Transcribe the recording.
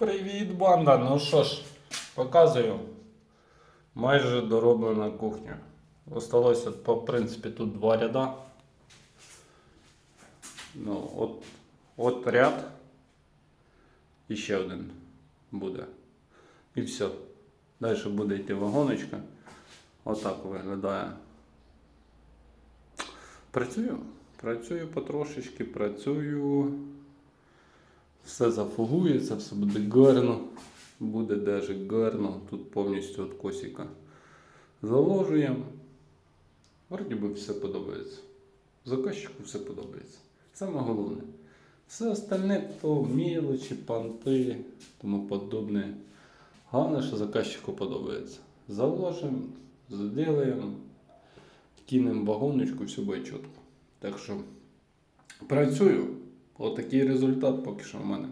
Привіт, банда! Ну що ж, показую. Майже дороблена кухня. Осталось, от, по принципі, тут два ряда. Ну, от, от ряд. І ще один буде. І все. Далі буде йти вагоночка. Отак виглядає. Працюю. Працюю потрошечки, працюю. Все зафугується, все буде гарно. Буде даже гарно. Тут повністю від косика заложуємо. Вроді би все подобається. Заказчику все подобається. Саме головне. Все остальне то мілочі, понти, тому подобне. Головне, що заказчику подобається. Заложимо, зробимо, кинемо вагоночку, все буде чітко. Так що працюю. Отакий результат поки що в мене.